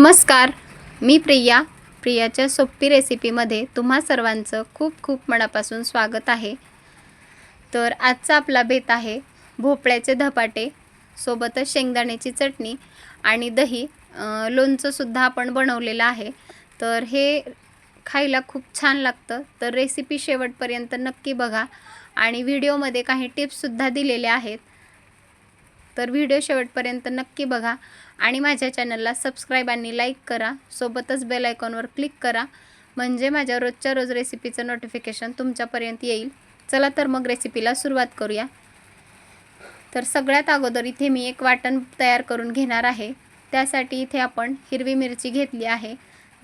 नमस्कार मी प्रिया. प्रियाच्या सोपी रेसिपीमध्ये तुम्हा सर्वांचं खूप खूप मनापासून स्वागत आहे. तर आजचा आपला बेत आहे भोपळ्याचे धपाटे सोबतच शेंगदाण्याची चटणी आणि दही लोणचंसुद्धा आपण बनवलेलं आहे. तर हे खायला खूप छान लागतं. तर रेसिपी शेवटपर्यंत नक्की बघा आणि व्हिडिओमध्ये काही टिप्ससुद्धा दिलेल्या आहेत. तर व्हिडिओ शेवटपर्यंत नक्की बघा. आणि माझ्या चॅनलला सबस्क्राईब आणि लाईक करा. सोबतच बेल आयकॉनवर क्लिक करा. म्हणजे माझ्या रोजच्या रोज रेसिपीचं नोटिफिकेशन तुमच्यापर्यंत येईल. चला तर मग रेसिपीला सुरुवात करूया. तर सगळ्यात अगोदर इथे मी एक वाटण तयार करून घेणार आहे. त्यासाठी इथे आपण हिरवी मिरची घेतली आहे.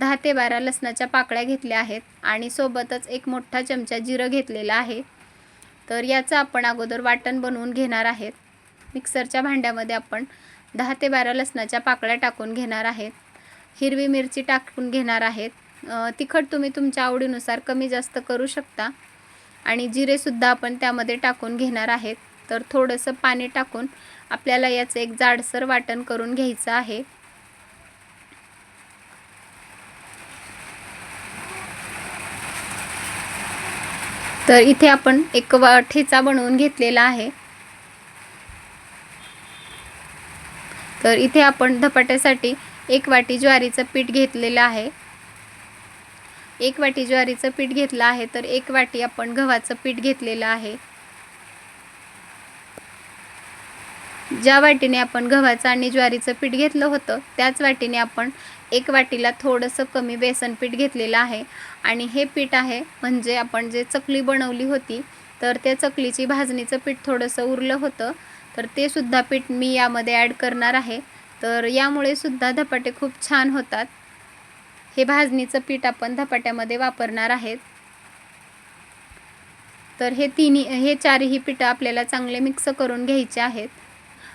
दहा ते बारा लसणाच्या पाकळ्या घेतल्या आहेत आणि सोबतच एक मोठा चमचा जिरं घेतलेला आहे. तर याचं आपण अगोदर वाटण बनवून घेणार आहेत. मिक्सरच्या भांड्यामध्ये आपण दहा ते बारा लसणाच्या पाकळ्या टाकून घेणार आहेत. हिरवी मिरची टाकून घेणार आहेत. तिखट तुम्ही तुमच्या आवडीनुसार कमी जास्त करू शकता. आणि जिरेसुद्धा आपण त्यामध्ये टाकून घेणार आहेत. तर थोडंसं पाणी टाकून आपल्याला याचं एक जाडसर वाटण करून घ्यायचं आहे. तर इथे आपण एक वा ठेचा बनवून घेतलेला आहे. तर इथे आपण धपाट्यासाठी एक वाटी ज्वारीचं पीठ घेतलेलं आहे. एक वाटी ज्वारीचं पीठ घेतलं आहे तर एक वाटी आपण गव्हाचं पीठ घेतलेलं आहे. ज्या वाटीने आपण गव्हाचं आणि ज्वारीचं पीठ घेतलं होतं त्याच वाटीने आपण एक वाटीला थोडंसं कमी बेसन पीठ घेतलेलं आहे. आणि हे पीठ आहे म्हणजे आपण जे चकली बनवली होती तर त्या चकलीची भाजणीचं पीठ थोडंसं उरलं होतं. तर ते सुद्धा पीठ मी यामध्ये ॲड करणार आहे. तर यामुळे सुद्धा धपाटे खूप छान होतात. हे भाजणीचं पीठ आपण धपाट्यामध्ये वापरणार आहेत. तर हे तिन्ही हे चारही पीठं आपल्याला चांगले मिक्स करून घ्यायचे आहेत.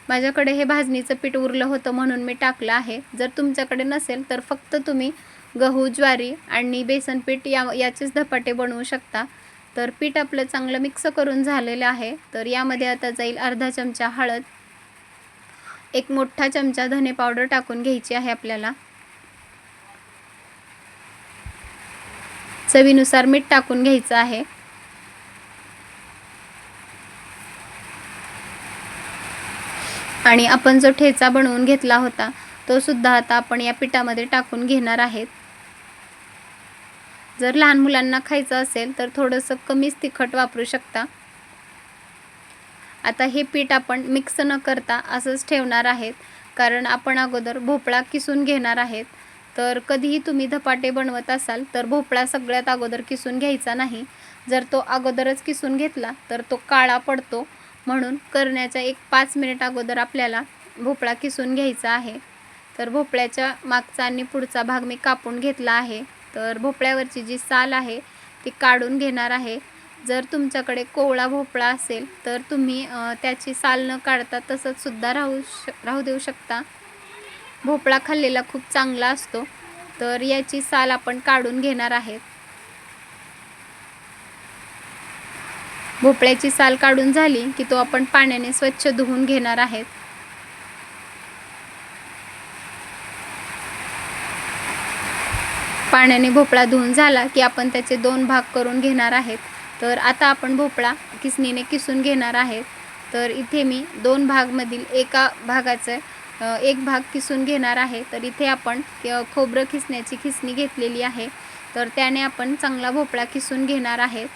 माझ्याकडे हे भाजणीचं पीठ उरलं होतं म्हणून मी टाकलं आहे. जर तुमच्याकडे नसेल तर फक्त तुम्ही गहू ज्वारी आणि बेसन पीठ या याचेच धपाटे बनवू शकता. तर पीठ आपलं चांगलं मिक्स करून झालेलं आहे. तर यामध्ये आता जाईल अर्धा चमचा हळद एक मोठा चमचा धने पावडर टाकून घ्यायची आहे आपल्याला. चवीनुसार मीठ टाकून घ्यायचं आहे. आणि आपण जो ठेचा बनवून घेतला होता तो सुद्धा आता आपण या पिठामध्ये टाकून घेणार आहेत. जर लहान मुलांना खायचं असेल तर थोडंसं कमीच तिखट वापरू शकता. आता हे पीठ आपण मिक्स न करता असंच ठेवणार आहेत. कारण आपण अगोदर भोपळा किसून घेणार आहेत. तर कधीही तुम्ही धपाटे बनवत असाल तर भोपळा सगळ्यात अगोदर किसून घ्यायचा नाही. जर तो अगोदरच किसून घेतला तर तो काळा पडतो. म्हणून करण्याच्या एक पाच मिनिट अगोदर आपल्याला भोपळा किसून घ्यायचा आहे. तर भोपळ्याच्या मागचा आणि पुढचा भाग मी कापून घेतला आहे. तर भोपळ्यावरची जी साल आहे ती काढून घेणार आहे. जर तुमच्याकडे कोवळा भोपळा असेल तर तुम्ही त्याची साल न काढता तसंच सुद्धा राहू श राहू देऊ शकता. भोपळा खाल्लेला खूप चांगला असतो. तर याची साल आपण काढून घेणार आहेत भोपळ्याची साल काढून झाली की तो आपण पाण्याने स्वच्छ धुवून घेणार आहेत पाण्याने भोपळा धुवून झाला की आपण त्याचे दोन भाग करून घेणार आहेत. तर आता आपण भोपळा किसणीने किसून घेणार आहेत. तर इथे मी दोन भागमधील एका भागाचं एक भाग किसून घेणार आहे. तर इथे आपण खोबरं खिसण्याची खिसणी घेतलेली आहे. तर त्याने आपण चांगला भोपळा किसून घेणार आहेत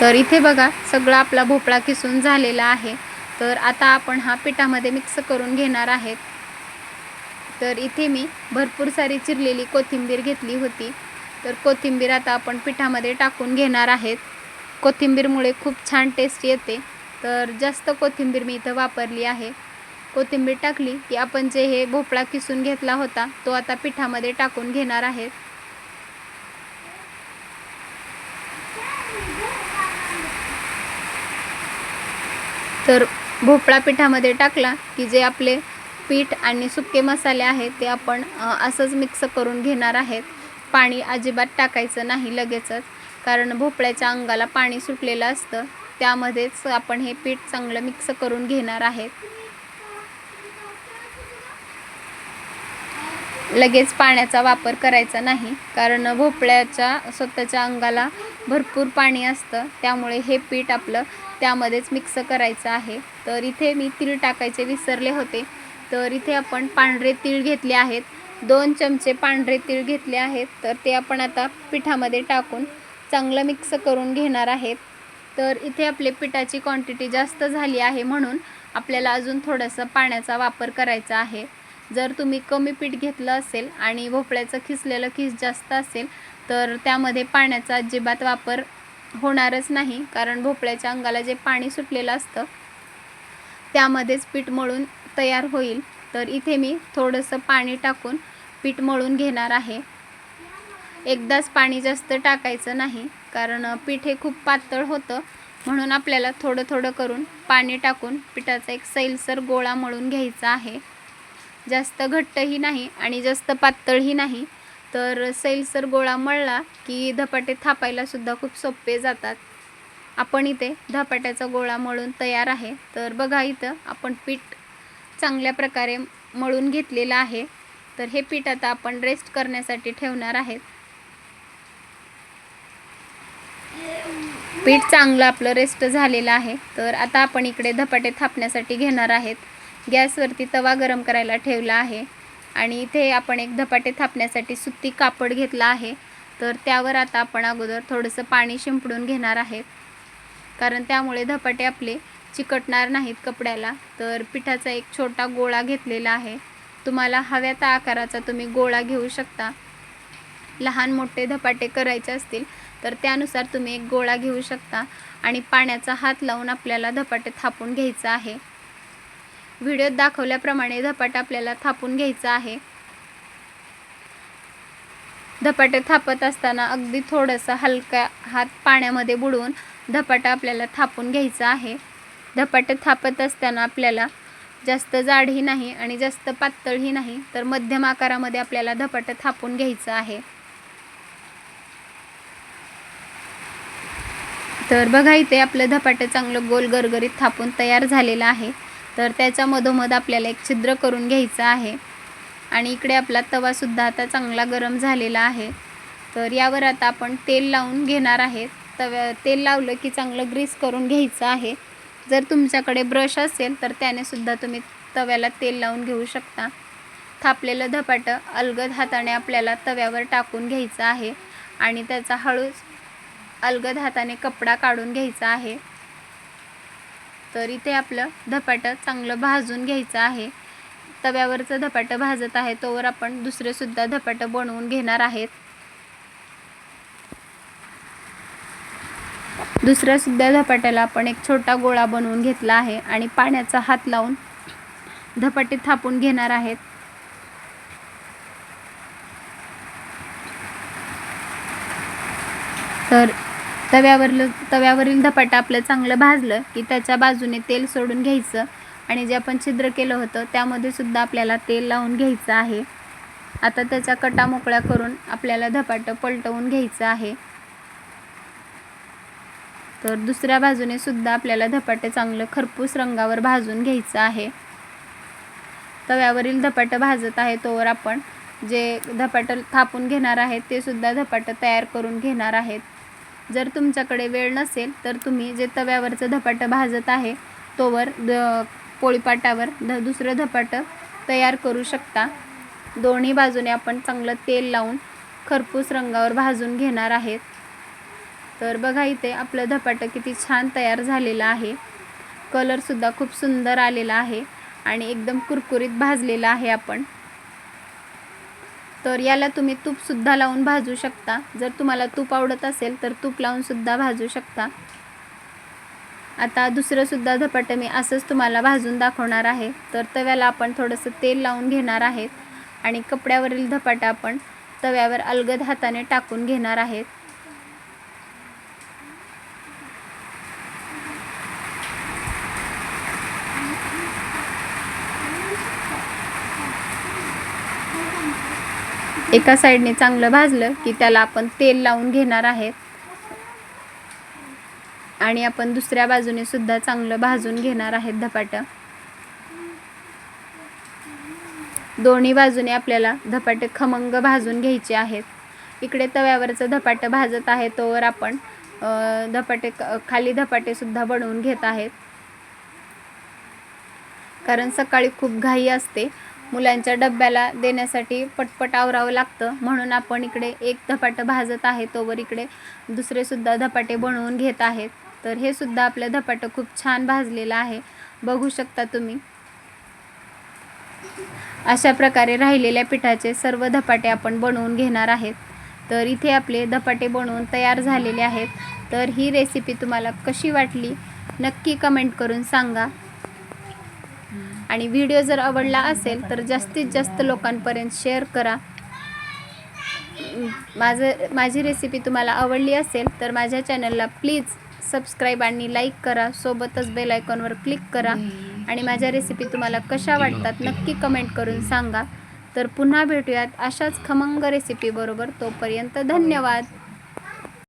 तर इथे बघा सगळा आपला भोपळा किसून झालेला आहे. तर आता आपण हा पिठामध्ये मिक्स करून घेणार आहेत. तर इथे मी भरपूर सारी चिरलेली कोथिंबीर घेतली होती. तर कोथिंबीर आता आपण पिठामध्ये टाकून घेणार आहेत. कोथिंबीरमुळे खूप छान टेस्ट येते. तर जास्त कोथिंबीर मी इथं वापरली आहे. कोथिंबीर टाकली की आपण जे हे भोपळा किसून घेतला होता तो आता पिठामध्ये टाकून घेणार आहेत. तर भोपळा पिठामध्ये टाकला की जे आपले पीठ आणि सुके मसाले आहेत ते आपण असंच मिक्स करून घेणार आहेत. पाणी अजिबात टाकायचं नाही लगेचच कारण भोपळ्याच्या अंगाला पाणी सुटलेलं असतं. त्यामध्येच आपण हे पीठ चांगलं मिक्स करून घेणार आहेत. लगेच पाण्याचा वापर करायचा नाही. कारण भोपळ्याच्या स्वतःच्या अंगाला भरपूर पाणी असतं. त्यामुळे हे पीठ आपलं त्यामध्येच मिक्स करायचं आहे. तर इथे मी तीळ टाकायचे विसरले होते. तर इथे आपण पांढरे तीळ घेतले आहेत. दोन चमचे पांढरे तीळ घेतले आहेत. तर ते आपण आता पिठामध्ये टाकून चांगलं मिक्स करून घेणार आहेत. तर इथे आपले पिठाची क्वांटिटी जास्त झाली आहे म्हणून आपल्याला अजून थोडंसं पाण्याचा वापर करायचा आहे. जर तुम्ही कमी पीठ घेतलं असेल आणि भोपळ्याचं खिसलेलं खिस जास्त असेल तर त्यामध्ये पाण्याचा अजिबात वापर होणारच नाही. कारण भोपळ्याच्या अंगाला जे पाणी सुटलेलं असतं त्यामध्येच पीठ मळून तयार होईल. तर इथे मी थोडंसं पाणी टाकून पीठ मळून घेणार आहे. एकदाच पाणी जास्त टाकायचं नाही कारण पीठ हे खूप पातळ होतं. म्हणून आपल्याला थोडं थोडं करून पाणी टाकून पिठाचा एक सैलसर गोळा मळून घ्यायचा आहे. जास्त घट्टही नाही आणि जास्त पातळही नाही. तर सैलसर गोळा मळला की धपाटे थापायलासुद्धा खूप सोपे जातात. आपण इथे धपाट्याचा गोळा मळून तयार आहे. तर बघा इथं आपण पीठ चांगल्या प्रकारे मळून घेतलेलं आहे. तर हे पीठ आता आपण रेस्ट करण्यासाठी ठेवणार आहेत. पीठ चांगलं आपलं रेस्ट झालेलं आहे. तर आता आपण इकडे धपाटे थापण्यासाठी घेणार आहेत. गॅसवरती तवा गरम करायला ठेवला आहे. आणि इथे आपण एक धपाटे थापण्यासाठी सुती कापड घेतला आहे. तर त्यावर आता आपण अगोदर थोडंसं पाणी शिंपडून घेणार आहेत कारण त्यामुळे धपाटे आपले चिकटणार नाहीत कपड्याला. तर पिठाचा एक छोटा गोळा घेतलेला आहे. तुम्हाला हव्या त्या आकाराचा तुम्ही गोळा घेऊ शकता. लहान मोठे धपाटे करायचे असतील तर त्यानुसार तुम्ही एक गोळा घेऊ शकता. आणि पाण्याचा हात लावून आपल्याला धपाटे थापून घ्यायचा आहे. व्हिडिओत दाखवल्याप्रमाणे धपाटा आपल्याला थापून घ्यायचा आहे. धपाटे थापत असताना अगदी थोडंसं हलका हात पाण्यामध्ये बुडवून धपाटा आपल्याला थापून घ्यायचा आहे. धपाटे थापत असताना आपल्याला जास्त जाडही नाही आणि जास्त पातळही नाही तर मध्यम आकारामध्ये आपल्याला धपाटं थापून घ्यायचं आहे. तर बघा इथे आपलं धपाटं चांगलं गोल गरगरीत थापून तयार झालेलं आहे. तर त्याच्या मधोमध आपल्याला एक छिद्र करून घ्यायचं आहे. आणि इकडे आपला तवासुद्धा आता चांगला गरम झालेला आहे. तर यावर आता आपण तेल लावून घेणार आहेत तव्या तेल लावलं की चांगलं ग्रीस करून घ्यायचं आहे. जर तुमच्याकडे ब्रश असेल तर त्याने सुद्धा तुम्ही तव्याला तेल लावून घेऊ शकता. थापलेलं धपाटं अलगद हाताने आपल्याला तव्यावर टाकून घ्यायचं आहे. आणि त्याचा हळूच अलगद हाताने कपडा काढून घ्यायचा आहे. तर इथे आपलं धपाटं चांगलं भाजून घ्यायचं आहे. तव्यावरचं धपाटं भाजत आहे. तोवर आपण दुसरे सुद्धा धपाटं बनवून घेणार आहेत. दुसऱ्यासुद्धा धपाट्याला आपण एक छोटा गोळा बनवून घेतला आहे आणि पाण्याचा हात लावून धपाटे थापून घेणार आहेत. तर तव्यावरलं तव्यावरील धपाटा आपलं चांगलं भाजलं की त्याच्या बाजूने तेल सोडून घ्यायचं आणि जे आपण छिद्र केलं होतं त्यामध्ये सुद्धा आपल्याला तेल लावून घ्यायचं आहे. आता त्याच्या कटा मोकळ्या करून आपल्याला धपाटं पलटवून घ्यायचं आहे. तर दुसऱ्या बाजूने सुद्धा आपल्याला धपाटे चांगलं खरपूस रंगावर भाजून घ्यायचं आहे. तव्यावरील धपाटं भाजत आहे तोवर आपण जे धपाटं थापून घेणार आहेत ते सुद्धा धपाटं तयार करून घेणार आहेत. जर तुमच्याकडे वेळ नसेल तर तुम्ही जे तव्यावरचं धपाटं भाजत आहे तोवर द पोळीपाटावर ध दुसरं धपाटं तयार करू शकता. दोन्ही बाजूने आपण चांगलं तेल लावून खरपूस रंगावर भाजून घेणार आहेत. तर बघा इथे आपलं धपाटं किती छान तयार झालेलं आहे. कलरसुद्धा खूप सुंदर आलेला आहे आणि एकदम कुरकुरीत भाजलेला आहे आपण. तर याला तुम्ही तूपसुद्धा लावून भाजू शकता. जर तुम्हाला तूप आवडत असेल तर तूप लावूनसुद्धा भाजू शकता. आता दुसरंसुद्धा धपाटं मी असंच तुम्हाला भाजून दाखवणार आहे. तर तव्याला आपण थोडंसं तेल लावून घेणार आहेत आणि कपड्यावरील धपाटा आपण तव्यावर अलगद हाताने टाकून घेणार आहेत. एका साईडने चांगलं भाजलं की त्याला आपण तेल लावून घेणार आहेत आणि आपण दुसऱ्या बाजूने सुद्धा चांगलं भाजून घेणार आहेत धपाटं. दोन्ही बाजूने आपल्याला धपाटे खमंग भाजून घ्यायचे आहेत. इकडे तव्यावरचं धपाटं भाजत आहे तोवर आपण धपाटे खाली धपाटे सुद्धा बनवून घेत आहेत. कारण सकाळी खूप घाई असते. मुलांच्या डब्याला देण्यासाठी पटपट आवरावं लागतं. म्हणून आपण इकडे एक धपाटं भाजत आहे तोवर इकडे दुसरेसुद्धा धपाटे बनवून घेत आहेत. तर हे सुद्धा आपलं धपाटं खूप छान भाजलेलं आहे. बघू शकता तुम्ही. अशा प्रकारे राहिलेल्या पिठाचे सर्व धपाटे आपण बनवून घेणार आहेत. तर इथे आपले धपाटे बनवून तयार झालेले आहेत. तर ही रेसिपी तुम्हाला कशी वाटली नक्की कमेंट करून सांगा. आणि व्हिडिओ जर आवडला असेल तर जास्तीत जास्त लोकांपर्यंत शेअर करा. माझं माझी रेसिपी तुम्हाला आवडली असेल तर माझ्या चॅनलला प्लीज सबस्क्राईब आणि लाईक करा. सोबतच बेल आयकॉनवर क्लिक करा. आणि माझ्या रेसिपी तुम्हाला कशा वाटतात नक्की कमेंट करून सांगा. तर पुन्हा भेटूयात अशाच खमंग रेसिपीबरोबर तोपर्यंत धन्यवाद.